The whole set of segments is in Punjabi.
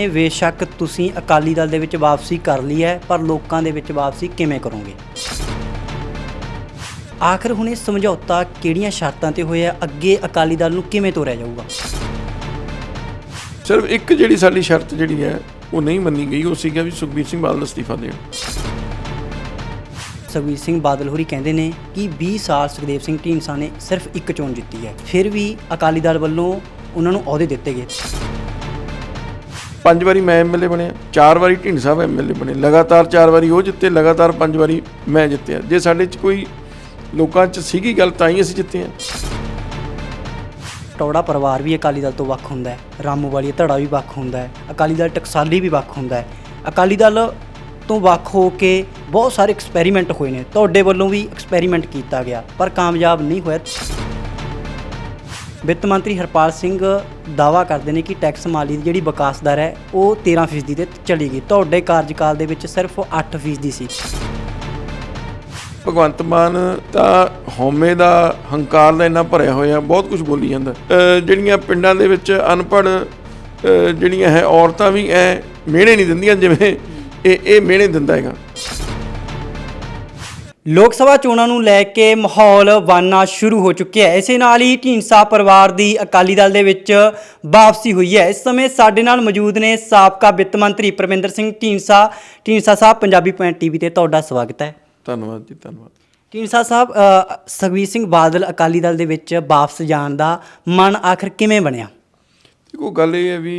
ਇਹ ਬੇਸ਼ੱਕ ਤੁਸੀਂ ਅਕਾਲੀ ਦਲ ਦੇ ਵਿੱਚ ਵਾਪਸੀ ਕਰ ਲਈ ਹੈ ਪਰ ਲੋਕਾਂ ਦੇ ਵਿੱਚ ਵਾਪਸੀ ਕਿਵੇਂ ਕਰੋਗੇ? ਆਖਰ ਹੁਣ ਇਹ ਸਮਝੌਤਾ ਕਿਹੜੀਆਂ ਸ਼ਰਤਾਂ ਤੇ ਹੋਇਆ? ਅੱਗੇ ਅਕਾਲੀ ਦਲ ਨੂੰ ਕਿਵੇਂ ਤੋਰਿਆ ਜਾਊਗਾ? ਸਿਰਫ ਇੱਕ ਜਿਹੜੀ ਸਾਡੀ ਸ਼ਰਤ ਜਿਹੜੀ ਹੈ ਉਹ ਨਹੀਂ ਮੰਨੀ ਗਈ ਉਹ ਸੀਗਾ ਵੀ ਸੁਖਬੀਰ ਸਿੰਘ ਬਾਦਲ ਅਸਤੀਫਾ ਦੇਣ। ਸੁਖਬੀਰ ਸਿੰਘ ਬਾਦਲ ਹੋਰੀ ਕਹਿੰਦੇ ਨੇ ਕਿ 20 ਸਾਲ ਸੁਖਦੇਵ ਸਿੰਘ ਢੀਂਡਸਾ ਨੇ ਸਿਰਫ ਇੱਕ ਚੋਣ ਜਿੱਤੀ ਹੈ। ਫਿਰ ਵੀ ਅਕਾਲੀ ਦਲ ਵੱਲੋਂ ਉਹਨਾਂ ਨੂੰ ਅਹੁਦੇ ਦਿੱਤੇ ਗਏ। ਪੰਜ ਵਾਰੀ ਮੈਂ ਐਮਐਲਏ ਬਣਿਆ, ਚਾਰ ਵਾਰੀ ਢਿੰਡ ਸਾਹਿਬ ਐਮਐਲਏ ਬਣੇ, ਲਗਾਤਾਰ ਚਾਰ ਵਾਰੀ ਉਹ ਜਿੱਤੇ, ਲਗਾਤਾਰ ਪੰਜ ਵਾਰੀ ਮੈਂ ਜਿੱਤਿਆ। ਜੇ ਸਾਡੇ 'ਚ ਕੋਈ ਲੋਕਾਂ 'ਚ ਸੀਗੀ ਗੱਲ, ਤਾਂ ਹੀ ਅਸੀਂ ਜਿੱਤੇ ਹਾਂ। ਟੌੜਾ ਪਰਿਵਾਰ ਵੀ ਅਕਾਲੀ ਦਲ ਤੋਂ ਵੱਖ ਹੁੰਦਾ ਹੈ, ਰਾਮੂ ਵਾਲੀ ਧੜਾ ਵੀ ਵੱਖ ਹੁੰਦਾ ਹੈ, ਅਕਾਲੀ ਦਲ ਟਕਸਾਲੀ ਵੀ ਵੱਖ ਹੁੰਦਾ ਹੈ। ਅਕਾਲੀ ਦਲ ਤੋਂ ਵੱਖ ਹੋ ਕੇ ਬਹੁਤ ਸਾਰੇ ਐਕਸਪੈਰੀਮੈਂਟ ਹੋਏ ਨੇ, ਤੁਹਾਡੇ ਵੱਲੋਂ ਵੀ ਐਕਸਪੈਰੀਮੈਂਟ ਕੀਤਾ ਗਿਆ, ਪਰ ਕਾਮਯਾਬ ਨਹੀਂ ਹੋਇਆ। ਵਿੱਤ ਮੰਤਰੀ ਹਰਪਾਲ ਸਿੰਘ ਦਾਵਾ ਕਰਦੇ ਨੇ ਕਿ ਟੈਕਸ ਮਾਲੀ ਦੀ ਜਿਹੜੀ ਵਿਕਾਸ ਦਰ ਹੈ, ਉਹ 13% ਤੇ ਚਲੀ ਗਈ। ਤੁਹਾਡੇ ਕਾਰਜਕਾਲ ਦੇ ਵਿੱਚ ਸਿਰਫ 8% ਸੀ। ਭਗਵੰਤ ਮਾਨ ਤਾਂ ਹਉਮੈ ਦਾ ਹੰਕਾਰ ਦਾ ਇੰਨਾ ਭਰਿਆ ਹੋਇਆ, ਬਹੁਤ ਕੁਝ ਬੋਲੀ ਜਾਂਦਾ। ਜਿਹੜੀਆਂ ਪਿੰਡਾਂ ਦੇ ਵਿੱਚ ਅਨਪੜ੍ਹ ਜਿਹੜੀਆਂ ਹੈ, ਔਰਤਾਂ ਵੀ ਐ ਮਿਹਣੇ ਨਹੀਂ ਦਿੰਦੀਆਂ, ਜਿਵੇਂ ਇਹ ਇਹ ਮਿਹਣੇ ਦਿੰਦਾ ਹੈਗਾ। ਲੋਕ ਸਭਾ ਚੋਣਾਂ ਨੂੰ ਲੈ ਕੇ ਮਾਹੌਲ ਵਾਨਾ ਸ਼ੁਰੂ ਹੋ ਚੁੱਕਿਆ ਹੈ। ਇਸੇ ਨਾਲ ਹੀ ਢੀਂਡਸਾ ਪਰਿਵਾਰ ਦੀ ਅਕਾਲੀ ਦਲ ਦੇ ਵਿੱਚ ਵਾਪਸੀ ਹੋਈ ਹੈ। ਇਸ ਸਮੇਂ ਸਾਡੇ ਨਾਲ ਮੌਜੂਦ ਨੇ ਸਾਬਕਾ ਵਿੱਤ ਮੰਤਰੀ ਪਰਮਿੰਦਰ ਸਿੰਘ ਢੀਂਡਸਾ। ਢੀਂਡਸਾ ਸਾਹਿਬ ਪੰਜਾਬੀ ਪੁਆਇੰਟ ਟੀਵੀ ਤੇ ਤੁਹਾਡਾ ਸਵਾਗਤ ਹੈ। ਧੰਨਵਾਦ ਜੀ ਧੰਨਵਾਦ। ਢੀਂਡਸਾ ਸਾਹਿਬ ਸੁਖਬੀਰ ਸਿੰਘ ਬਾਦਲ ਅਕਾਲੀ ਦਲ ਦੇ ਵਿੱਚ ਵਾਪਸ ਜਾਣ ਦਾ ਮਨ ਆਖਰ ਕਿਵੇਂ ਬਣਿਆ? ਦੇਖੋ ਗੱਲ ਇਹ ਹੈ ਵੀ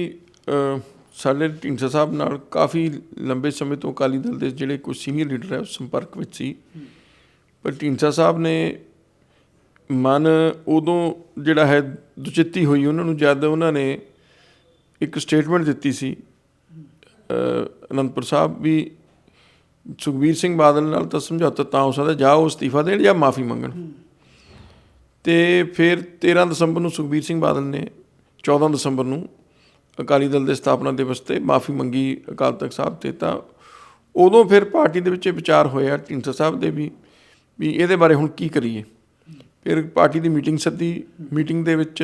ਸਾਡੇ ਢੀਂਡਸਾ ਸਾਹਿਬ ਨਾਲ ਕਾਫੀ ਲੰਬੇ ਸਮੇਂ ਤੋਂ ਅਕਾਲੀ ਦਲ ਦੇ ਜਿਹੜੇ ਕੁਝ ਸੀਨੀਅਰ ਲੀਡਰ ਹੈ ਸੰਪਰਕ ਵਿੱਚ ਸੀ। ਪਰ ਢੀਂਡਸਾ ਸਾਹਿਬ ਨੇ ਮਨ ਉਦੋਂ ਜਿਹੜਾ ਹੈ ਦੁਚਿੱਤੀ ਹੋਈ, ਉਹਨਾਂ ਨੂੰ ਜਦ ਉਹਨਾਂ ਨੇ ਇੱਕ ਸਟੇਟਮੈਂਟ ਦਿੱਤੀ ਸੀ ਅਨੰਦਪੁਰ ਸਾਹਿਬ ਵੀ ਸੁਖਬੀਰ ਸਿੰਘ ਬਾਦਲ ਨਾਲ ਤਾਂ ਸਮਝੌਤਾ ਤਾਂ ਹੋ ਸਕਦਾ, ਜਾਂ ਉਹ ਅਸਤੀਫਾ ਦੇਣ ਜਾਂ ਮਾਫੀ ਮੰਗਣ। ਤੇ ਫਿਰ 13 ਦਸੰਬਰ ਨੂੰ ਸੁਖਬੀਰ ਸਿੰਘ ਬਾਦਲ ਨੇ 14 ਦਸੰਬਰ ਨੂੰ ਅਕਾਲੀ ਦਲ ਦੇ ਸਥਾਪਨਾ ਦਿਵਸ ਤੇ ਮਾਫੀ ਮੰਗੀ ਅਕਾਲ ਤਖਤ ਸਾਹਿਬ ਤੇ ਤਾਂ ਉਦੋਂ ਫਿਰ ਪਾਰਟੀ ਦੇ ਵਿੱਚ ਵਿਚਾਰ ਹੋਇਆ, ਢੀਂਡਸਾ ਸਾਹਿਬ ਦੇ ਵੀ। ਵੀ ਇਹਦੇ ਬਾਰੇ ਹੁਣ ਕੀ ਕਰੀਏ ਫਿਰ ਪਾਰਟੀ ਦੀ ਮੀਟਿੰਗ ਸੱਦੀ ਮੀਟਿੰਗ ਦੇ ਵਿੱਚ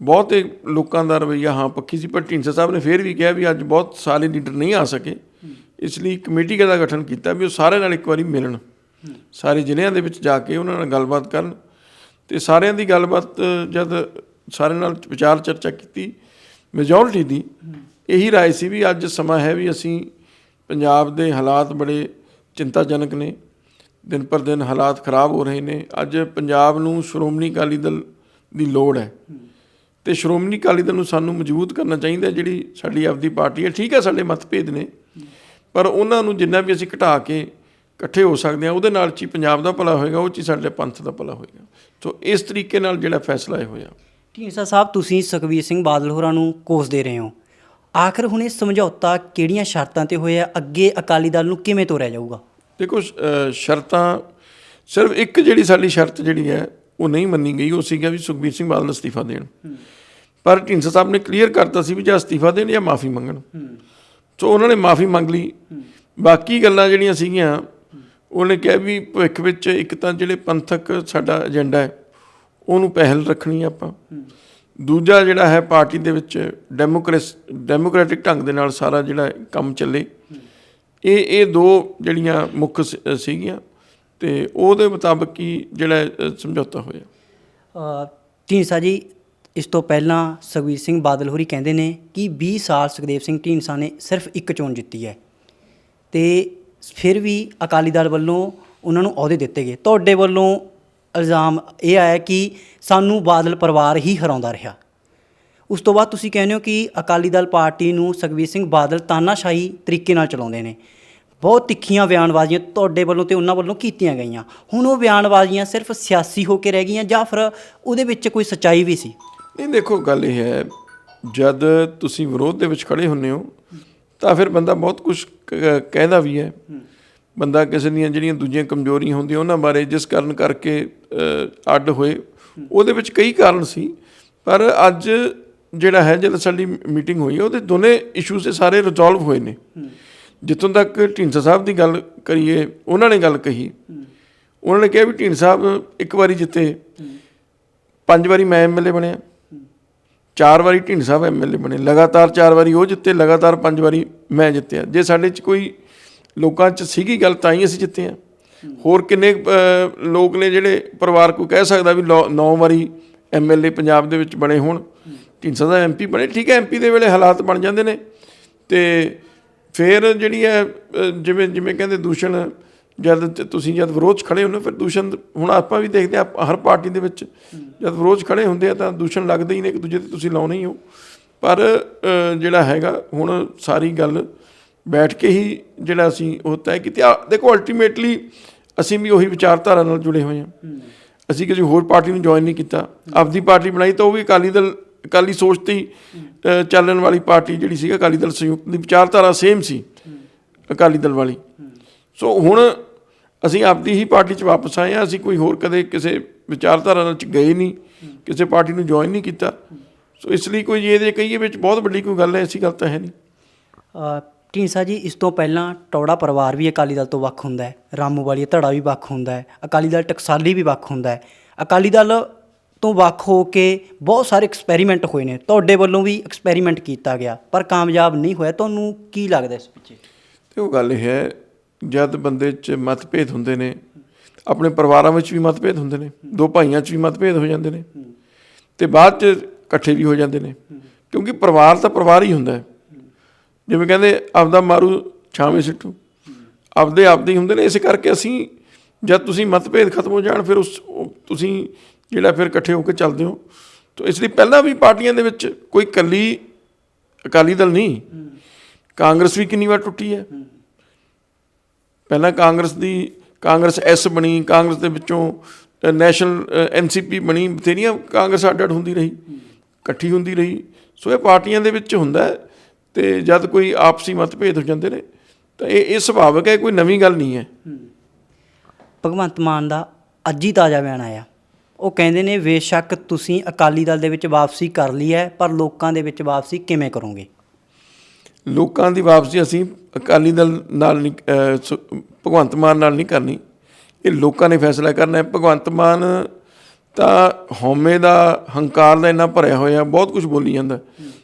ਬਹੁਤੇ ਲੋਕਾਂ ਦਾ ਰਵੱਈਆ ਹਾਂ ਪੱਕੀ ਸੀ ਪਰ ਢੀਂਡਸਾ ਸਾਹਿਬ ਨੇ ਫਿਰ ਵੀ ਕਿਹਾ ਵੀ ਅੱਜ ਬਹੁਤ ਸਾਰੇ ਲੀਡਰ ਨਹੀਂ ਆ ਸਕੇ ਇਸ ਲਈ ਕਮੇਟੀ ਦਾ ਗਠਨ ਕੀਤਾ ਵੀ ਉਹ ਸਾਰੇ ਨਾਲ ਇੱਕ ਵਾਰੀ ਮਿਲਣ ਸਾਰੇ ਜ਼ਿਲ੍ਹਿਆਂ ਦੇ ਵਿੱਚ ਜਾ ਕੇ ਉਹਨਾਂ ਨਾਲ ਗੱਲਬਾਤ ਕਰਨ ਤੇ ਸਾਰਿਆਂ ਦੀ ਗੱਲਬਾਤ ਜਦ ਸਾਰੇ ਨਾਲ ਵਿਚਾਰ ਚਰਚਾ ਕੀਤੀ ਮੈਜੋਰਿਟੀ ਦੀ ਇਹੀ رائے ਸੀ ਵੀ ਅੱਜ ਸਮਾਂ ਹੈ ਵੀ ਅਸੀਂ ਪੰਜਾਬ ਦੇ ਹਾਲਾਤ ਬੜੇ ਚਿੰਤਾਜਨਕ ਨੇ ਦਿਨ ਪਰ ਦਿਨ ਹਾਲਾਤ ਖਰਾਬ ਹੋ ਰਹੇ ਨੇ। ਅੱਜ ਪੰਜਾਬ ਨੂੰ ਸ਼੍ਰੋਮਣੀ ਅਕਾਲੀ ਦਲ ਦੀ ਲੋੜ ਹੈ। ਤੇ ਸ਼੍ਰੋਮਣੀ ਅਕਾਲੀ ਦਲ ਨੂੰ ਸਾਨੂੰ ਮਜ਼ਬੂਤ ਕਰਨਾ ਚਾਹੀਦਾ ਜਿਹੜੀ ਸਾਡੀ ਆਪਦੀ ਪਾਰਟੀ ਹੈ। ਠੀਕ ਹੈ, ਸਾਡੇ ਮਤਭੇਦ ਨੇ। ਪਰ ਉਹਨਾਂ ਨੂੰ ਜਿੰਨਾ ਵੀ ਅਸੀਂ ਘਟਾ ਕੇ ਇਕੱਠੇ ਹੋ ਸਕਦੇ ਹਾਂ, ਉਹਦੇ ਨਾਲ ਚ ਹੀ ਪੰਜਾਬ ਦਾ ਭਲਾ ਹੋਏਗਾ, ਉਹ ਚ ਹੀ ਸਾਡੇ ਪੰਥ ਦਾ ਭਲਾ ਹੋਏਗਾ। ਸੋ ਇਸ ਤਰੀਕੇ ਨਾਲ ਜਿਹੜਾ ਫੈਸਲਾ ਇਹ ਹੋਇਆ। ਢੀਂਡਸਾ ਸਾਹਿਬ, ਤੁਸੀਂ ਸੁਖਬੀਰ ਸਿੰਘ ਬਾਦਲ ਹੋਰਾਂ ਨੂੰ ਕੋਸਦੇ ਰਹੇ ਹੋ। ਆਖਰ ਹੁਣ ਇਹ ਸਮਝੌਤਾ ਕਿਹੜੀਆਂ ਸ਼ਰਤਾਂ ਤੇ ਹੋਇਆ? ਅੱਗੇ ਅਕਾਲੀ ਦਲ ਨੂੰ ਕਿਵੇਂ ਤੋਰਿਆ ਜਾਊਗਾ? ਦੇਖੋ ਸ਼ਰਤਾਂ ਸਿਰਫ ਇੱਕ ਜਿਹੜੀ ਸਾਡੀ ਸ਼ਰਤ ਜਿਹੜੀ ਹੈ, ਉਹ ਨਹੀਂ ਮੰਨੀ ਗਈ, ਉਹ ਸੀਗਾ ਵੀ ਸੁਖਬੀਰ ਸਿੰਘ ਬਾਦਲ ਅਸਤੀਫਾ ਦੇਣ। ਪਰ ਢੀਂਡਸਾ ਸਾਹਿਬ ਨੇ ਕਲੀਅਰ ਕਰਤਾ ਸੀ ਵੀ ਜਾਂ ਅਸਤੀਫਾ ਦੇਣ ਜਾਂ ਮਾਫੀ ਮੰਗਣ। ਸੋ ਉਹਨਾਂ ਨੇ ਮਾਫੀ ਮੰਗ ਲਈ। ਬਾਕੀ ਗੱਲਾਂ ਜਿਹੜੀਆਂ ਸੀਗੀਆਂ, ਉਹਨੇ ਕਿਹਾ ਵੀ ਭਵਿੱਖ ਵਿੱਚ ਇੱਕ ਤਾਂ ਜਿਹੜੇ ਪੰਥਕ ਸਾਡਾ ਏਜੰਡਾ ਹੈ, ਉਹਨੂੰ ਪਹਿਲ ਰੱਖਣੀ ਆਪਾਂ। ਦੂਜਾ ਜਿਹੜਾ ਹੈ, ਪਾਰਟੀ ਦੇ ਵਿੱਚ ਡੈਮੋਕ੍ਰੇਸ, ਡੈਮੋਕ੍ਰੈਟਿਕ ਢੰਗ ਦੇ ਨਾਲ ਸਾਰਾ ਜਿਹੜਾ ਕੰਮ ਚੱਲੇ। ਇਹ ਇਹ ਦੋ ਜਿਹੜੀਆਂ ਮੁੱਖ ਸੀਗੀਆਂ ਤੇ ਉਹਦੇ ਮੁਤਾਬਕ ਹੀ ਜਿਹੜਾ ਸਮਝੌਤਾ ਹੋਇਆ। ਅ, ਢੀਂਡਸਾ ਜੀ ਇਸ ਤੋਂ ਪਹਿਲਾਂ ਸੁਖਬੀਰ ਸਿੰਘ ਬਾਦਲ ਹੋਰੀ ਕਹਿੰਦੇ ਨੇ ਕਿ 20 ਸਾਲ ਸੁਖਦੇਵ ਸਿੰਘ ਢੀਂਡਸਾ ਨੇ ਸਿਰਫ ਇੱਕ ਚੋਣ ਜਿੱਤੀ ਹੈ। ਤੇ ਫਿਰ ਵੀ ਅਕਾਲੀ ਦਲ ਵੱਲੋਂ ਉਹਨਾਂ ਨੂੰ ਅਹੁਦੇ ਦਿੱਤੇ ਗਏ। ਤੁਹਾਡੇ ਵੱਲੋਂ ਇਲਜ਼ਾਮ ਇਹ ਆਇਆ ਕਿ ਸਾਨੂੰ ਬਾਦਲ ਪਰਿਵਾਰ ਹੀ ਹਰਾਉਂਦਾ ਰਿਹਾ। ਉਸ ਤੋਂ ਬਾਅਦ ਤੁਸੀਂ ਕਹਿੰਦੇ ਹੋ ਕਿ ਅਕਾਲੀ ਦਲ ਪਾਰਟੀ ਨੂੰ ਸੁਖਬੀਰ ਸਿੰਘ ਬਾਦਲ ਤਾਨਾਸ਼ਾਹੀ ਤਰੀਕੇ ਨਾਲ ਚਲਾਉਂਦੇ ਨੇ। ਬਹੁਤ ਤਿੱਖੀਆਂ ਬਿਆਨਬਾਜ਼ੀਆਂ ਤੁਹਾਡੇ ਵੱਲੋਂ ਤੇ ਉਹਨਾਂ ਵੱਲੋਂ ਕੀਤੀਆਂ ਗਈਆਂ। ਹੁਣ ਉਹ ਬਿਆਨਬਾਜ਼ੀਆਂ ਸਿਰਫ ਸਿਆਸੀ ਹੋ ਕੇ ਰਹਿ ਗਈਆਂ ਜਾਂ ਫਿਰ ਉਹਦੇ ਵਿੱਚ ਕੋਈ ਸੱਚਾਈ ਵੀ ਸੀ? ਨਹੀਂ ਦੇਖੋ ਗੱਲ ਇਹ ਹੈ ਜਦ ਤੁਸੀਂ ਵਿਰੋਧ ਦੇ ਵਿੱਚ ਖੜੇ ਹੁੰਨੇ ਹੋ ਤਾਂ ਫਿਰ ਬੰਦਾ ਬਹੁਤ ਕੁਝ ਕਹਿੰਦਾ ਵੀ ਹੈ। ਬੰਦਾ ਕਿਸੇ ਦੀਆਂ ਜਿਹੜੀਆਂ ਦੂਜੀਆਂ ਕਮਜ਼ੋਰੀਆਂ ਹੁੰਦੀਆਂ ਉਹਨਾਂ ਬਾਰੇ ਜਿਸ ਕਾਰਨ ਕਰਕੇ ਅੱਡ ਹੋਏ ਉਹਦੇ ਵਿੱਚ ਕਈ ਕਾਰਨ ਸੀ। ਪਰ ਅੱਜ ਜਿਹੜਾ ਹੈ ਜਦ ਸਾਡੀ ਮੀਟਿੰਗ ਹੋਈ ਹੈ ਉਹਦੇ ਦੋਨੇ ਇਸ਼ੂਜ਼ ਸਾਰੇ ਰਿਜ਼ੋਲਵ ਹੋਏ ਨੇ। ਜਿੱਥੋਂ ਤੱਕ ਢੀਂਡਸਾ ਸਾਹਿਬ ਦੀ ਗੱਲ ਕਰੀਏ ਉਹਨਾਂ ਨੇ ਗੱਲ ਕਹੀ। ਉਹਨਾਂ ਨੇ ਕਿਹਾ ਵੀ ਢੀਂਡ ਸਾਹਿਬ ਇੱਕ ਵਾਰੀ ਜਿੱਤੇ ਪੰਜ ਵਾਰੀ ਮੈਂ ਐਮਐਲਏ ਬਣਿਆ। ਚਾਰ ਵਾਰੀ ਢੀਂਡ ਸਾਹਿਬ ਐਮਐਲਏ ਬਣੇ। ਲਗਾਤਾਰ ਚਾਰ ਵਾਰੀ ਉਹ ਜਿੱਤੇ ਲਗਾਤਾਰ ਪੰਜ ਵਾਰੀ ਮੈਂ ਜਿੱਤਿਆ। ਜੇ ਸਾਡੇ 'ਚ ਕੋਈ ਲੋਕਾਂ 'ਚ ਸੀਗੀ ਗੱਲ ਤਾਂ ਹੀ ਅਸੀਂ ਜਿੱਤੇ ਆ ਹੋਰ ਕਿੰਨੇ ਲੋਕ ਨੇ ਜਿਹੜੇ ਪਰਿਵਾਰ ਕੋਈ ਕਹਿ ਸਕਦਾ ਵੀ 9 ਵਾਰੀ ਐਮਐਲਏ ਪੰਜਾਬ ਦੇ ਵਿੱਚ ਬਣੇ ਹੋਣ। ਢੀਂਡਸਾ ਦਾ ਐਮਪੀ ਬਣੇ ਠੀਕ ਹੈ ਐਮਪੀ ਦੇ ਵੇਲੇ ਹਾਲਾਤ ਬਣ ਜਾਂਦੇ ਨੇ। ਤੇ ਫਿਰ ਜਿਹੜੀ ਹੈ ਜਿਵੇਂ ਜਿਵੇਂ ਕਹਿੰਦੇ ਦੂਸ਼ਣ ਜਦ ਤੁਸੀਂ ਜਦ ਵਿਰੋਧ ਖੜੇ ਹੁੰਦੇ ਹੋ ਫਿਰ ਦੂਸ਼ਣ ਹੁਣ ਆਪਾਂ ਵੀ ਦੇਖਦੇ ਆ ਹਰ ਪਾਰਟੀ ਦੇ ਵਿੱਚ ਜਦ ਵਿਰੋਧ ਖੜੇ ਹੁੰਦੇ ਆ ਤਾਂ ਦੂਸ਼ਣ ਲੱਗਦੇ ਹੀ ਨੇ ਇੱਕ ਦੂਜੇ ਤੇ ਤੁਸੀਂ ਲਾਉਣੇ ਹੀ ਹੋ। ਪਰ ਜਿਹੜਾ ਹੈਗਾ ਹੁਣ ਸਾਰੀ ਗੱਲ ਬੈਠ ਕੇ ਹੀ ਜਿਹੜਾ ਅਸੀਂ ਉਹ ਤੈਅ ਕੀਤੀ ਆ ਦੇਖੋ ਅਲਟੀਮੇਟਲੀ ਅਸੀਂ ਵੀ ਉਹੀ ਵਿਚਾਰਧਾਰਾ ਨਾਲ ਜੁੜੇ ਹੋਏ ਹਾਂ। ਅਸੀਂ ਕਿਸੇ ਹੋਰ ਪਾਰਟੀ ਨੂੰ ਜੁਆਇਨ ਨਹੀਂ ਕੀਤਾ। ਆਪਦੀ ਪਾਰਟੀ ਬਣਾਈ ਤਾਂ ਉਹ ਵੀ ਅਕਾਲੀ ਦਲ ਅਕਾਲੀ ਸੋਚ ਤੇ ਚੱਲਣ ਵਾਲੀ ਪਾਰਟੀ ਜਿਹੜੀ ਸੀ ਅਕਾਲੀ ਦਲ ਸੰਯੁਕਤ ਦੀ ਵਿਚਾਰਧਾਰਾ ਸੇਮ ਸੀ ਅਕਾਲੀ ਦਲ ਵਾਲੀ। ਸੋ ਹੁਣ ਅਸੀਂ ਆਪਦੀ ਹੀ ਪਾਰਟੀ 'ਚ ਵਾਪਸ ਆਏ ਆ ਅਸੀਂ ਕੋਈ ਹੋਰ ਕਦੇ ਕਿਸੇ ਵਿਚਾਰਧਾਰਾ ਨਾਲ 'ਚ ਗਏ ਨਹੀਂ ਕਿਸੇ ਪਾਰਟੀ ਨੂੰ ਜੁਆਇਨ ਨਹੀਂ ਕੀਤਾ। ਸੋ ਇਸ ਲਈ ਕੋਈ ਇਹਦੇ ਕਹੀਏ ਵਿੱਚ ਬਹੁਤ ਵੱਡੀ ਕੋਈ ਗੱਲ ਹੈ ਐਸੀ ਗੱਲ ਤਾਂ ਹੈ ਨਹੀਂ। ਅ, ਢੀਂਡਸਾ ਜੀ ਇਸ ਤੋਂ ਪਹਿਲਾਂ ਟੌੜਾ ਪਰਿਵਾਰ ਵੀ ਅਕਾਲੀ ਦਲ ਤੋਂ ਵੱਖ ਹੁੰਦਾ ਹੈ ਰਾਮੂ ਵਾਲੀ ਧੜਾ ਵੀ ਵੱਖ ਹੁੰਦਾ ਹੈ ਅਕਾਲੀ ਦਲ ਟਕਸਾਲੀ ਵੀ ਵੱਖ ਹੁੰਦਾ ਹੈ। ਅਕਾਲੀ ਦਲ ਤੋਂ ਵੱਖ ਹੋ ਕੇ ਬਹੁਤ ਸਾਰੇ ਐਕਸਪੈਰੀਮੈਂਟ ਹੋਏ ਨੇ। ਤੁਹਾਡੇ ਵੱਲੋਂ ਵੀ ਐਕਸਪੈਰੀਮੈਂਟ ਕੀਤਾ ਗਿਆ, ਪਰ ਕਾਮਯਾਬ ਨਹੀਂ ਹੋਇਆ। ਤੁਹਾਨੂੰ ਕੀ ਲੱਗਦਾ ਇਸ ਪਿੱਛੇ? ਤੇ ਉਹ ਗੱਲ ਇਹ ਹੈ, ਜਦ ਬੰਦੇ 'ਚ ਮਤਭੇਦ ਹੁੰਦੇ ਨੇ, ਆਪਣੇ ਪਰਿਵਾਰਾਂ ਵਿੱਚ ਵੀ ਮਤਭੇਦ ਹੁੰਦੇ ਨੇ, ਦੋ ਭਾਈਆਂ 'ਚ ਵੀ ਮਤਭੇਦ ਹੋ ਜਾਂਦੇ ਨੇ, ਤੇ ਬਾਅਦ 'ਚ ਇਕੱਠੇ ਵੀ ਹੋ ਜਾਂਦੇ ਨੇ। ਕਿਉਂਕਿ ਪਰਿਵਾਰ ਤਾਂ ਪਰਿਵਾਰ ਹੀ ਹੁੰਦਾ ਹੈ। ਜਿਵੇਂ ਕਹਿੰਦੇ, ਆਪਦਾ ਮਾਰੂ ਛਾਵੇਂ ਸਿੱਟੂ। ਆਪਦੇ ਆਪਦੇ ਹੀ ਹੁੰਦੇ ਨੇ, ਇਸ ਕਰਕੇ ਅਸੀਂ ਜਦ ਤੁਸੀਂ ਮਤਭੇਦ ਖਤਮ ਹੋ ਜਾਣ, ਫਿਰ ਉਸ ਤੁਸੀਂ ਜਿਹੜਾ ਫਿਰ ਇਕੱਠੇ ਹੋ ਕੇ ਚੱਲਦੇ ਹੋ। ਤਾਂ ਇਸ ਲਈ ਪਹਿਲਾਂ ਵੀ ਪਾਰਟੀਆਂ ਦੇ ਵਿੱਚ ਕੋਈ ਕੱਲੀ ਅਕਾਲੀ ਦਲ ਨਹੀਂ। ਕਾਂਗਰਸ ਵੀ ਕਿੰਨੀ ਵਾਰ ਟੁੱਟੀ ਹੈ। ਪਹਿਲਾਂ ਕਾਂਗਰਸ ਦੀ ਕਾਂਗਰਸ ਐਸ ਬਣੀ ਕਾਂਗਰਸ ਦੇ ਵਿੱਚੋਂ ਅ, ਨੈਸ਼ਨਲ ਐਨਸੀਪੀ ਬਣੀ ਬਥੇਰੀਆਂ ਕਾਂਗਰਸ ਅੱਡ ਅੱਡ ਹੁੰਦੀ ਰਹੀ ਇਕੱਠੀ ਹੁੰਦੀ ਰਹੀ। ਸੋ ਇਹ ਪਾਰਟੀਆਂ ਦੇ ਵਿੱਚ ਹੁੰਦਾ ਹੈ ਤੇ ਜਦ ਕੋਈ ਆਪਸੀ ਮਤਭੇਦ ਹੋ ਜਾਂਦੇ ਨੇ ਤਾਂ ਇਹ ਇਹ ਸੁਭਾਵਿਕ ਹੈ ਕੋਈ ਨਵੀਂ ਗੱਲ ਨਹੀਂ ਹੈ। ਭਗਵੰਤ ਮਾਨ ਦਾ ਅੱਜ ਹੀ ਤਾਜ਼ਾ ਬਿਆਨ ਆਇਆ। ਉਹ ਕਹਿੰਦੇ ਨੇ ਬੇਸ਼ੱਕ ਤੁਸੀਂ ਅਕਾਲੀ ਦਲ ਦੇ ਵਿੱਚ ਵਾਪਸੀ ਕਰ ਲਈ ਹੈ ਪਰ ਲੋਕਾਂ ਦੇ ਵਿੱਚ ਵਾਪਸੀ ਕਿਵੇਂ ਕਰੋਗੇ? ਲੋਕਾਂ ਦੀ ਵਾਪਸੀ ਅਸੀਂ ਅਕਾਲੀ ਦਲ ਨਾਲ ਨਹੀਂ ਅ, ਭਗਵੰਤ ਮਾਨ ਨਾਲ ਨਹੀਂ ਕਰਨੀ। ਇਹ ਲੋਕਾਂ ਨੇ ਫੈਸਲਾ ਕਰਨਾ ਹੈ। ਭਗਵੰਤ ਮਾਨ ਤਾਂ ਹਉਮੈ ਦਾ ਹੰਕਾਰ ਦਾ ਇੰਨਾ ਭਰਿਆ ਹੋਇਆ ਬਹੁਤ ਕੁਝ ਬੋਲੀ ਜਾਂਦਾ।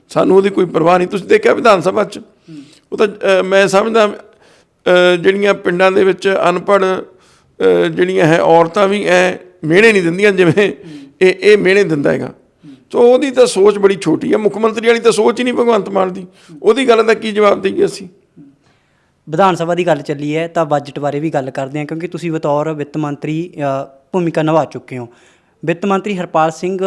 ਸਾਨੂੰ ਉਹਦੀ ਕੋਈ ਪਰਵਾਹ ਨਹੀਂ। ਤੁਸੀਂ ਦੇਖਿਆ ਵਿਧਾਨ ਸਭਾ 'ਚ? ਉਹ ਤਾਂ ਮੈਂ ਸਮਝਦਾ ਜਿਹੜੀਆਂ ਪਿੰਡਾਂ ਦੇ ਵਿੱਚ ਅਨਪੜ੍ਹ ਜਿਹੜੀਆਂ ਹੈ ਔਰਤਾਂ ਵੀ ਐ ਮਿਹਣੇ ਨਹੀਂ ਦਿੰਦੀਆਂ ਜਿਵੇਂ ਇਹ ਇਹ ਮਿਹਣੇ ਦਿੰਦਾ ਹੈਗਾ। ਸੋ ਉਹਦੀ ਤਾਂ ਸੋਚ ਬੜੀ ਛੋਟੀ ਹੈ ਮੁੱਖ ਮੰਤਰੀ ਵਾਲੀ ਤਾਂ ਸੋਚ ਹੀ ਨਹੀਂ ਭਗਵੰਤ ਮਾਨ ਦੀ। ਉਹਦੀ ਗੱਲ ਦਾ ਕੀ ਜਵਾਬ ਦੇਈਏ ਅਸੀਂ? ਵਿਧਾਨ ਸਭਾ ਦੀ ਗੱਲ ਚੱਲੀ ਹੈ ਤਾਂ ਬਜਟ ਬਾਰੇ ਵੀ ਗੱਲ ਕਰਦੇ ਹਾਂ ਕਿਉਂਕਿ ਤੁਸੀਂ ਬਤੌਰ ਵਿੱਤ ਮੰਤਰੀ ਭੂਮਿਕਾ ਨਿਭਾ ਚੁੱਕੇ ਹੋ। ਵਿੱਤ ਮੰਤਰੀ ਹਰਪਾਲ ਸਿੰਘ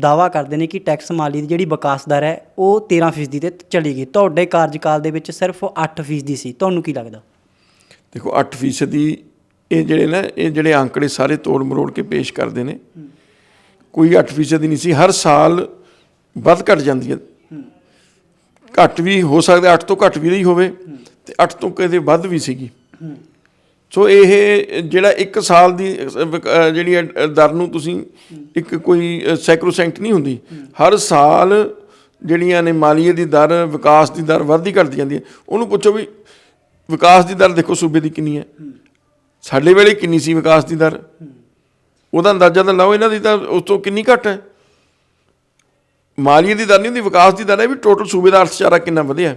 ਦਾਵਾ ਕਰਦੇ ਨੇ ਕਿ ਟੈਕਸ ਮਾਲੀ ਦੀ ਜਿਹੜੀ ਵਿਕਾਸ ਦਰ ਹੈ ਉਹ 13% ਤੇ ਚਲੀ ਗਈ। ਤੁਹਾਡੇ ਕਾਰਜਕਾਲ ਦੇ ਵਿੱਚ ਸਿਰਫ 8% ਸੀ। ਤੁਹਾਨੂੰ ਕੀ ਲੱਗਦਾ? ਦੇਖੋ 8% ਦੀ ਇਹ ਜਿਹੜੇ ਨਾ, ਇਹ ਜਿਹੜੇ ਅੰਕੜੇ ਸਾਰੇ ਤੋੜ ਮਰੋੜ ਕੇ ਪੇਸ਼ ਕਰਦੇ ਨੇ। ਕੋਈ 8% ਦੀ ਨਹੀਂ ਸੀ। ਹਰ ਸਾਲ ਵੱਧ ਘਟ ਜਾਂਦੀ ਹੈ। ਘੱਟ ਵੀ ਹੋ ਸਕਦਾ 8 ਤੋਂ ਘੱਟ ਵੀ ਰਹੀ ਹੋਵੇ ਤੇ 8 ਤੋਂ ਕਦੇ ਵੱਧ ਵੀ ਸੀਗੀ। ਸੋ ਇਹ ਜਿਹੜਾ 1 ਸਾਲ ਦੀ ਜਿਹੜੀ ਹੈ ਦਰ ਨੂੰ ਤੁਸੀਂ ਇੱਕ ਕੋਈ ਸੈਕਰੋਸੈਂਟ ਨਹੀਂ ਹੁੰਦੀ। ਹਰ ਸਾਲ ਜਿਹੜੀਆਂ ਨੇ ਮਾਲੀਏ ਦੀ ਦਰ, ਵਿਕਾਸ ਦੀ ਦਰ ਵੱਧਦੀ ਘਟਦੀ ਜਾਂਦੀ ਹੈ। ਉਹਨੂੰ ਪੁੱਛੋ ਵੀ ਵਿਕਾਸ ਦੀ ਦਰ ਦੇਖੋ ਸੂਬੇ ਦੀ ਕਿੰਨੀ ਹੈ। ਸਾਡੇ ਵੇਲੇ ਕਿੰਨੀ ਸੀ ਵਿਕਾਸ ਦੀ ਦਰ? ਉਹਦਾ ਅੰਦਾਜ਼ਾ ਤਾਂ ਲਾਓ ਇਹਨਾਂ ਦੀ ਤਾਂ ਉਸ ਤੋਂ ਕਿੰਨੀ ਘੱਟ ਹੈ? ਮਾਲੀਏ ਦੀ ਦਰ ਨਹੀਂ ਹੁੰਦੀ ਵਿਕਾਸ ਦੀ ਦਰ ਹੈ ਵੀ ਟੋਟਲ ਸੂਬੇ ਦਾ ਅਰਥਚਾਰਾ ਕਿੰਨਾ ਵਧਿਆ।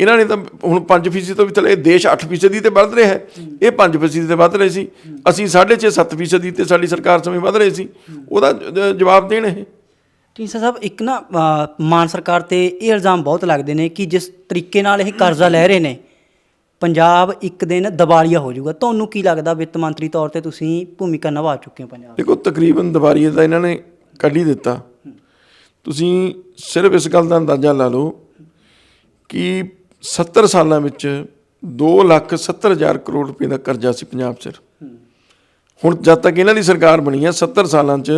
ਇਹਨਾਂ ਨੇ ਤਾਂ ਹੁਣ 5% ਤੋਂ ਵੀ ਥੱਲੇ ਇਹ ਦੇਸ਼ 8% ਦੀ ਤੇ ਵੱਧ ਰਿਹਾ ਹੈ। ਇਹ 5% ਤੇ ਵੱਧ ਰਹੇ ਸੀ। ਅਸੀਂ 6.5 7% ਦੀ ਤੇ ਸਾਡੀ ਸਰਕਾਰ ਸਮੇਂ ਵੱਧ ਰਹੀ ਸੀ। ਉਹਦਾ ਜਵਾਬ ਦੇਣ ਇਹ। ਢੀਂਸਾ ਸਾਹਿਬ ਇੱਕ ਨਾ ਅ, ਮਾਨ ਸਰਕਾਰ ਤੇ ਇਹ ਇਲਜ਼ਾਮ ਬਹੁਤ ਲੱਗਦੇ ਨੇ ਕਿ ਜਿਸ ਤਰੀਕੇ ਨਾਲ ਇਹ ਕਰਜ਼ਾ ਲੈ ਰਹੇ ਨੇ ਪੰਜਾਬ ਇੱਕ ਦਿਨ ਦਿਵਾਲੀਆ ਹੋ ਜਾਊਗਾ। ਤੁਹਾਨੂੰ ਕੀ ਲੱਗਦਾ ਵਿੱਤ ਮੰਤਰੀ ਤੌਰ ਤੇ ਤੁਸੀਂ ਭੂਮਿਕਾ ਨਿਭਾ ਚੁੱਕੇ ਹੋ ਪੰਜਾਬ ਦੇਖੋ, ਤਕਰੀਬਨ ਦੁਬਾਰੀਏ ਦਾ ਇਹਨਾਂ ਨੇ ਕੱਢ ਹੀ ਦਿੱਤਾ। ਤੁਸੀਂ ਸਿਰਫ ਇਸ ਗੱਲ ਦਾ ਅੰਦਾਜ਼ਾ ਲਾ ਲਓ ਕਿ 70 ਸਾਲਾਂ ਵਿੱਚ 2 ਲੱਖ 70 ਹਜ਼ਾਰ ਕਰੋੜ ਰੁਪਏ ਦਾ ਕਰਜ਼ਾ ਸੀ ਪੰਜਾਬ 'ਚ ਹੁਣ ਜਦ ਤੱਕ ਇਹਨਾਂ ਦੀ ਸਰਕਾਰ ਬਣੀ ਹੈ 70 ਸਾਲਾਂ 'ਚ,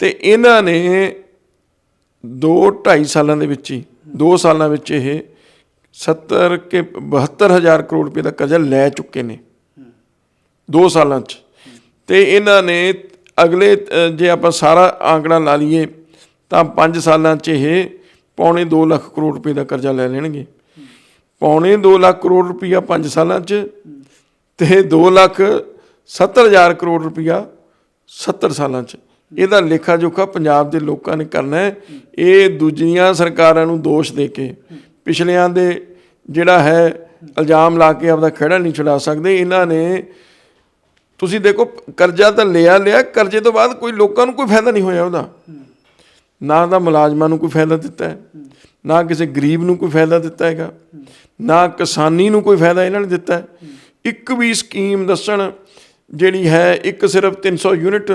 ਤੇ ਇਹਨਾਂ ਨੇ 2 2.5 ਸਾਲਾਂ ਦੇ ਵਿੱਚ ਹੀ 2 ਸਾਲਾਂ ਵਿੱਚ ਇਹ 70 ਕੇ 72 ਹਜ਼ਾਰ ਕਰੋੜ ਰੁਪਏ ਦਾ ਕਰਜ਼ਾ ਲੈ ਚੁੱਕੇ ਨੇ। 2 ਸਾਲਾਂ 'ਚ। ਤੇ ਇਹਨਾਂ ਨੇ ਅਗਲੇ ਜੇ ਆਪਾਂ ਸਾਰਾ ਆંકੜਾ ਲਾ ਲਈਏ, ਤਾਂ 5 ਸਾਲਾਂ 'ਚ ਇਹ ਪੌਣੇ 2 ਲੱਖ ਕਰੋੜ ਰੁਪਏ ਦਾ ਕਰਜ਼ਾ ਲੈ ਲੈਣਗੇ। ਪੌਣੇ 2 ਲੱਖ ਕਰੋੜ ਰੁਪਈਆ 5 ਸਾਲਾਂ 'ਚ ਤੇ 2 ਲੱਖ 70 ਹਜ਼ਾਰ ਕਰੋੜ ਰੁਪਈਆ 70 ਸਾਲਾਂ 'ਚ। ਇਹਦਾ ਲੇਖਾ ਜੋਖਾ ਪੰਜਾਬ ਦੇ ਲੋਕਾਂ ਨੇ ਕਰਨਾ ਹੈ। ਇਹ ਦੂਜੀਆਂ ਸਰਕਾਰਾਂ ਨੂੰ ਦੋਸ਼ ਦੇ ਕੇ ਪਿਛਲਿਆਂ ਦੇ ਜਿਹੜਾ ਹੈ, ਇਲਜ਼ਾਮ ਲਾ ਕੇ ਆਪਦਾ ਖੜਾ ਨਹੀਂ ਛੁਡਾ ਸਕਦੇ। ਇਹਨਾਂ ਨੇ, ਤੁਸੀਂ ਦੇਖੋ, ਕਰਜ਼ਾ ਤਾਂ ਲਿਆ ਲਿਆ, ਕਰਜ਼ੇ ਤੋਂ ਬਾਅਦ ਕੋਈ ਲੋਕਾਂ ਨੂੰ ਕੋਈ ਫਾਇਦਾ ਨਹੀਂ ਹੋਇਆ ਉਹਦਾ। ਨਾ ਤਾਂ ਮੁਲਾਜ਼ਮਾਂ ਨੂੰ ਕੋਈ ਫਾਇਦਾ ਦਿੱਤਾ ਹੈ, ਨਾ ਕਿਸੇ ਗਰੀਬ ਨੂੰ ਕੋਈ ਫਾਇਦਾ ਦਿੱਤਾ ਹੈਗਾ, ਨਾ ਕਿਸਾਨੀ ਨੂੰ ਕੋਈ ਫਾਇਦਾ ਇਹਨਾਂ ਨੇ ਦਿੱਤਾ ਹੈ। ਇੱਕ ਵੀ ਸਕੀਮ ਦੱਸਣ ਜਿਹੜੀ ਹੈ, ਇੱਕ ਸਿਰਫ 300 ਯੂਨਿਟ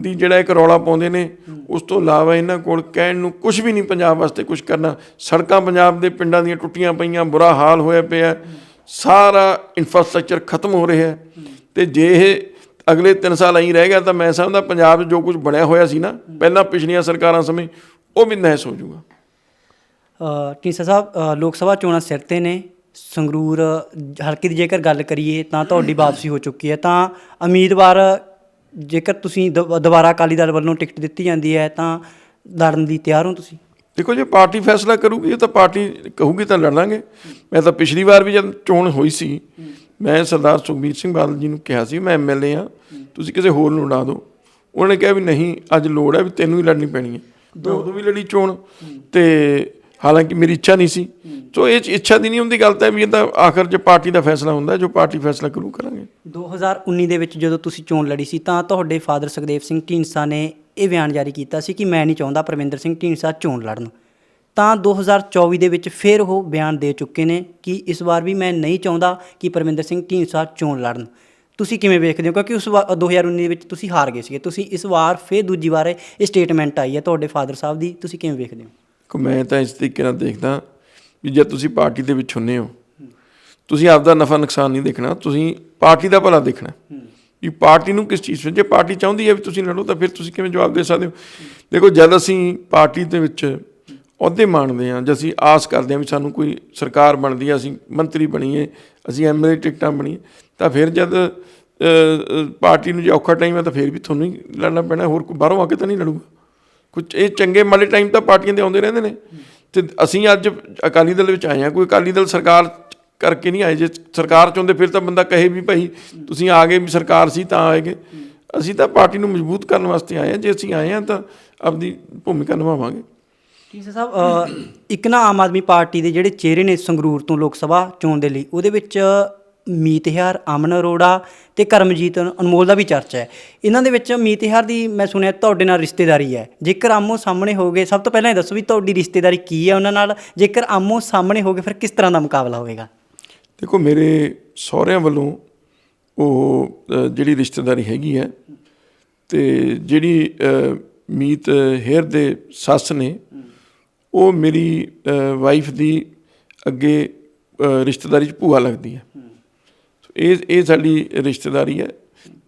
ਦੀ ਜਿਹੜਾ ਇੱਕ ਰੌਲਾ ਪਾਉਂਦੇ ਨੇ ਉਸ ਤੋਂ ਇਲਾਵਾ ਇਹਨਾਂ ਕੋਲ ਕਹਿਣ ਨੂੰ ਕੁਝ ਵੀ ਨਹੀਂ ਪੰਜਾਬ ਵਾਸਤੇ ਕੁਝ ਕਰਨਾ। ਸੜਕਾਂ ਪੰਜਾਬ ਦੇ ਪਿੰਡਾਂ ਦੀਆਂ ਟੁੱਟੀਆਂ ਪਈਆਂ ਬੁਰਾ ਹਾਲ ਹੋਇਆ ਪਿਆ। ਸਾਰਾ ਇਨਫਰਾਸਟ੍ਰਕਚਰ ਖਤਮ ਹੋ ਰਿਹਾ ਹੈ। ਤੇ ਜੇ ਇਹ ਅਗਲੇ 3 ਸਾਲ ਐਂ ਰਹਿ ਗਿਆ ਤਾਂ ਮੈਂ ਸਮਝਦਾ ਪੰਜਾਬ 'ਚ ਜੋ ਕੁਝ ਬਣਿਆ ਹੋਇਆ ਸੀ ਨਾ ਪਹਿਲਾਂ ਪਿਛਲੀਆਂ ਸਰਕਾਰਾਂ ਸਮੇਂ ਉਹ ਵੀ ਨਹਿਸ ਹੋ ਜਾਊਗਾ। ਅ, ਸਾਹਿਬ ਲੋਕ ਸਭਾ ਚੋਣਾਂ ਸਿਰ ਤੇ ਨੇ। ਸੰਗਰੂਰ ਹਲਕੇ ਦੀ ਜੇਕਰ ਗੱਲ ਕਰੀਏ ਤਾਂ ਤੁਹਾਡੀ ਵਾਪਸੀ ਹੋ ਚੁੱਕੀ ਹੈ। ਤਾਂ ਉਮੀਦਵਾਰ ਜੇਕਰ ਤੁਸੀਂ ਦੁ- ਦੁਬਾਰਾ ਅਕਾਲੀ ਦਲ ਵੱਲੋਂ ਟਿਕਟ ਦਿੱਤੀ ਜਾਂਦੀ ਹੈ ਤਾਂ ਲੜਨ ਦੀ ਤਿਆਰ ਹੋ ਤੁਸੀਂ? ਦੇਖੋ ਜੇ ਪਾਰਟੀ ਫੈਸਲਾ ਕਰੂਗੀ ਤਾਂ ਪਾਰਟੀ ਕਹੂਗੀ ਤਾਂ ਲੜ ਲਾਂਗੇ। ਮੈਂ ਤਾਂ ਪਿਛਲੀ ਵਾਰ ਵੀ ਜਦ ਚੋਣ ਹੋਈ ਸੀ ਮੈਂ ਸਰਦਾਰ ਸੁਖਬੀਰ ਸਿੰਘ ਬਾਦਲ ਜੀ ਨੂੰ ਕਿਹਾ ਸੀ ਮੈਂ ਐਮਐਲਏ ਆ ਤੁਸੀਂ ਕਿਸੇ ਹੋਰ ਨੂੰ ਉਡਾ ਦਿਓ। ਉਹਨਾਂ ਨੇ ਕਿਹਾ ਵੀ ਨਹੀਂ ਅੱਜ ਲੋੜ ਹੈ ਵੀ ਤੈਨੂੰ ਹੀ ਲੜਨੀ ਪੈਣੀ ਹੈ। ਮੈਂ ਉਦੋਂ ਵੀ ਲੜੀ ਚੋਣ ਤੇ ਹਾਲਾਂਕਿ ਮੇਰੀ ਇੱਛਾ ਨਹੀਂ ਸੀ। ਸੋ ਇਹ 'ਚ ਇੱਛਾ ਦੀ ਨਹੀਂ ਹੁੰਦੀ ਗੱਲ ਤਾਂ ਇਹ ਵੀ ਇਹ ਤਾਂ ਆਖਰ 'ਚ ਪਾਰਟੀ ਦਾ ਫੈਸਲਾ ਹੁੰਦਾ ਜੋ ਪਾਰਟੀ ਫੈਸਲਾ ਕਰੂ ਕਰਾਂਗੇ। 2019 ਦੇ ਵਿੱਚ ਜਦੋਂ ਤੁਸੀਂ ਚੋਣ ਲੜੀ ਸੀ, ਤਾਂ ਤੁਹਾਡੇ ਫਾਦਰ ਸੁਖਦੇਵ ਸਿੰਘ ਢੀਂਡਸਾ ਨੇ ਇਹ ਬਿਆਨ ਜਾਰੀ ਕੀਤਾ ਸੀ ਕਿ ਮੈਂ ਨਹੀਂ ਚਾਹੁੰਦਾ ਪਰਮਿੰਦਰ ਸਿੰਘ ਢੀਂਡਸਾ ਚੋਣ ਲੜਨ। ਤਾਂ 2024 ਦੇ ਵਿੱਚ ਫਿਰ ਉਹ ਬਿਆਨ ਦੇ ਚੁੱਕੇ ਨੇ ਕਿ ਇਸ ਵਾਰ ਵੀ ਮੈਂ ਨਹੀਂ ਚਾਹੁੰਦਾ ਕਿ ਪਰਮਿੰਦਰ ਸਿੰਘ ਢੀਂਡਸਾ ਚੋਣ ਲੜਨ। ਤੁਸੀਂ ਕਿਵੇਂ ਵੇਖਦੇ ਹੋ? ਕਿਉਂਕਿ ਉਸ ਵਾਰ 2019 ਦੇ ਵਿੱਚ ਤੁਸੀਂ ਹਾਰ ਗਏ ਸੀਗੇ। ਤੁਸੀਂ ਇਸ ਵਾਰ ਫਿਰ ਦੂਜੀ ਵਾਰ ਇਹ ਸਟੇਟਮੈਂਟ ਆਈ ਹੈ ਤੁਹਾਡੇ ਫਾਦਰ ਸਾਹਿਬ ਦੀ। ਤੁਸੀਂ ਕਿਵੇਂ ਵੇਖਦੇ ਹੋ? ਮੈਂ ਤਾਂ ਇਸ ਤਰੀਕੇ ਨਾਲ ਦੇਖਦਾ ਵੀ ਜੇ ਤੁਸੀਂ ਪਾਰਟੀ ਦੇ ਵਿੱਚ ਹੁੰਨੇ ਹੋ ਤੁਸੀਂ ਆਪਦਾ ਨਫਾ ਨੁਕਸਾਨ ਨਹੀਂ ਦੇਖਣਾ, ਤੁਸੀਂ ਪਾਰਟੀ ਦਾ ਭਲਾ ਦੇਖਣਾ। ਵੀ ਪਾਰਟੀ ਨੂੰ ਕਿਸ ਚੀਜ਼ ਵਿੱਚ, ਜੇ ਪਾਰਟੀ ਚਾਹੁੰਦੀ ਹੈ ਵੀ ਤੁਸੀਂ ਲੜੋ, ਤਾਂ ਫਿਰ ਤੁਸੀਂ ਕਿਵੇਂ ਜਵਾਬ ਦੇ ਸਕਦੇ ਹੋ? ਦੇਖੋ, ਜਦ ਅਸੀਂ ਪਾਰਟੀ ਦੇ ਵਿੱਚ ਅਹੁਦੇ ਮੰਨਦੇ ਹਾਂ, ਜੇ ਅਸੀਂ ਆਸ ਕਰਦੇ ਹਾਂ ਵੀ ਸਾਨੂੰ ਕੋਈ ਸਰਕਾਰ ਬਣਦੀ ਹੈ, ਅਸੀਂ ਮੰਤਰੀ ਬਣੀਏ, ਅਸੀਂ ਐਮਐਲਏ ਟਿਕਟਾਂ ਬਣੀਏ, ਤਾਂ ਫਿਰ ਜਦ ਪਾਰਟੀ ਨੂੰ ਜੇ ਔਖਾ ਟਾਈਮ ਹੈ, ਤਾਂ ਫਿਰ ਵੀ ਤੁਹਾਨੂੰ ਹੀ ਲੜਨਾ ਪੈਣਾ, ਹੋਰ ਕੋਈ ਬਾਹਰੋਂ ਆ ਕੇ ਤਾਂ ਨਹੀਂ ਲੜੂਗਾ। ਕੁਝ ਇਹ ਚੰਗੇ ਮਾੜੇ ਟਾਈਮ ਤਾਂ ਪਾਰਟੀਆਂ ਦੇ ਆਉਂਦੇ ਰਹਿੰਦੇ ਨੇ। ਤੇ ਅਸੀਂ ਅੱਜ ਅਕਾਲੀ ਦਲ ਵਿੱਚ ਆਏ ਹਾਂ, ਕੋਈ ਅਕਾਲੀ ਦਲ ਸਰਕਾਰ ਕਰਕੇ ਨਹੀਂ ਆਏ। ਜੇ ਸਰਕਾਰ ਚਾਹੁੰਦੇ ਫਿਰ ਤਾਂ ਬੰਦਾ ਕਹੇ ਵੀ ਭਾਈ ਤੁਸੀਂ ਆ ਗਏ ਵੀ ਸਰਕਾਰ ਸੀ ਤਾਂ ਆਏਗੇ। ਅਸੀਂ ਤਾਂ ਪਾਰਟੀ ਨੂੰ ਮਜ਼ਬੂਤ ਕਰਨ ਵਾਸਤੇ ਆਏ ਹਾਂ। ਜੇ ਅਸੀਂ ਆਏ ਹਾਂ ਤਾਂ ਆਪਦੀ ਭੂਮਿਕਾ ਨਿਭਾਵਾਂਗੇ। ਢੀਂਡਸਾ ਸਾਹਿਬ ਇੱਕ ਨਾ ਆਮ ਆਦਮੀ ਪਾਰਟੀ ਦੇ ਜਿਹੜੇ ਚਿਹਰੇ ਨੇ ਸੰਗਰੂਰ ਤੋਂ ਲੋਕ ਸਭਾ ਚੋਣ ਦੇ ਲਈ, ਉਹਦੇ ਵਿੱਚ ਮੀਤਹਿਆਰ ਅਮਨ ਅਰੋੜਾ ਤੇ ਕਰਮਜੀਤ ਅਨਮੋਲ ਦਾ ਵੀ ਚਰਚਾ ਹੈ। ਇਹਨਾਂ ਦੇ ਵਿੱਚ ਮੀਤਹਿਆਰ ਦੀ ਮੈਂ ਸੁਣਿਆ ਤੁਹਾਡੇ ਨਾਲ ਰਿਸ਼ਤੇਦਾਰੀ ਹੈ। ਜੇਕਰ ਆਮੋ ਸਾਹਮਣੇ ਹੋਗੇ ਸਭ ਤੋਂ ਪਹਿਲਾਂ ਇਹ ਦੱਸੋ ਵੀ ਤੁਹਾਡੀ ਰਿਸ਼ਤੇਦਾਰੀ ਕੀ ਹੈ ਉਹਨਾਂ ਨਾਲ? ਜੇਕਰ ਆਮੋ ਸਾਹਮਣੇ ਹੋਗੇ ਫਿਰ ਕਿਸ ਤਰ੍ਹਾਂ ਦਾ ਮੁਕਾਬਲਾ ਹੋਵੇਗਾ? ਦੇਖੋ, ਮੇਰੇ ਸਹੁਰਿਆਂ ਵੱਲੋਂ ਉਹ ਜਿਹੜੀ ਰਿਸ਼ਤੇਦਾਰੀ ਹੈਗੀ ਹੈ ਤੇ ਜਿਹੜੀ ਮੀਤ ਹੇਰ ਦੇ ਸੱਸ ਨੇ, ਉਹ ਮੇਰੀ ਵਾਈਫ ਦੀ ਅੱਗੇ ਰਿਸ਼ਤੇਦਾਰੀ ਚ ਭੂਆ ਲੱਗਦੀ ਹੈ। ਇਹ ਇਹ ਸਾਡੀ ਰਿਸ਼ਤੇਦਾਰੀ ਹੈ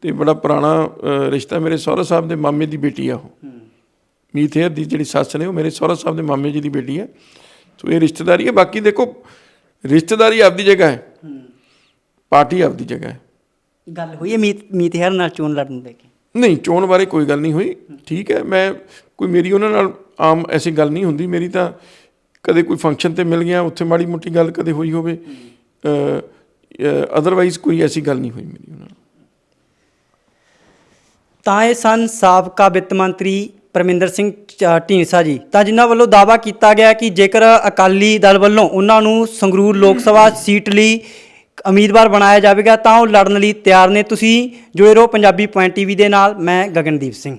ਤੇ ਬੜਾ ਪੁਰਾਣਾ ਰਿਸ਼ਤਾ ਮੇਰੇ ਸਹੁਰਾ ਸਾਹਿਬ ਦੇ ਮਾਮੇ ਦੀ ਬੇਟੀ ਆ ਉਹ। ਮੀਤ ਹੇਰ ਦੀ ਜਿਹੜੀ ਸੱਸ ਨੇ, ਉਹ ਮੇਰੇ ਸਹੁਰਾ ਸਾਹਿਬ ਦੇ ਮਾਮੇ ਜੀ ਦੀ ਬੇਟੀ ਹੈ। ਸੋ ਇਹ ਰਿਸ਼ਤੇਦਾਰੀ ਹੈ। ਬਾਕੀ ਦੇਖੋ ਰਿਸ਼ਤੇਦਾਰੀ ਆਪਦੀ ਜਗ੍ਹਾ ਹੈ। ਪਾਰਟੀ ਆਪਦੀ ਜਗ੍ਹਾ ਹੈ। ਗੱਲ ਹੋਈ ਹੈ ਮੀਤ ਮੀਤਹਿਆਰ ਨਾਲ ਚੋਣ ਲੜਨ ਲੈ ਕੇ? ਨਹੀਂ ਚੋਣ ਬਾਰੇ ਕੋਈ ਗੱਲ ਨਹੀਂ ਹੋਈ। ਠੀਕ ਹੈ ਮੈਂ ਕੋਈ ਮੇਰੀ ਉਹਨਾਂ ਨਾਲ ਆਮ ਐਸੀ ਗੱਲ ਨਹੀਂ ਹੁੰਦੀ। ਮੇਰੀ ਤਾਂ ਕਦੇ ਕੋਈ ਫੰਕਸ਼ਨ ਤੇ ਮਿਲ ਗਿਆ ਉੱਥੇ ਮਾੜੀ ਮੋਟੀ ਗੱਲ ਕਦੇ ਹੋਈ ਹੋਵੇ। ਅਦਰਵਾਈਜ਼ ਕੋਈ ਐਸੀ ਗੱਲ ਨਹੀਂ ਹੋਈ ਮੇਰੀ ਉਹਨਾਂ ਨਾਲ। ਤਾਂ ਇਹ ਸਨ ਸਾਬਕਾ ਵਿੱਤ ਮੰਤਰੀ ਪਰਮਿੰਦਰ ਸਿੰਘ ਚ- ਢੀਂਡਸਾ ਜੀ। ਤਾਂ ਜਿਨ੍ਹਾਂ ਵੱਲੋਂ ਦਾਅਵਾ ਕੀਤਾ ਗਿਆ ਕਿ ਜੇਕਰ ਅਕਾਲੀ ਦਲ ਵੱਲੋਂ ਉਹਨਾਂ ਨੂੰ ਸੰਗਰੂਰ ਲੋਕ ਸਭਾ ਸੀਟ ਲਈ ਉਮੀਦਵਾਰ ਬਣਾਇਆ ਜਾਵੇਗਾ, ਤਾਂ ਉਹ ਲੜਨ ਲਈ ਤਿਆਰ ਨੇ। ਤੁਸੀਂ ਜੁੜੇ ਰਹੋ ਪੰਜਾਬੀ ਪੁਆਇੰਟ ਟੀਵੀ ਦੇ ਨਾਲ, ਮੈਂ ਗਗਨਦੀਪ ਸਿੰਘ।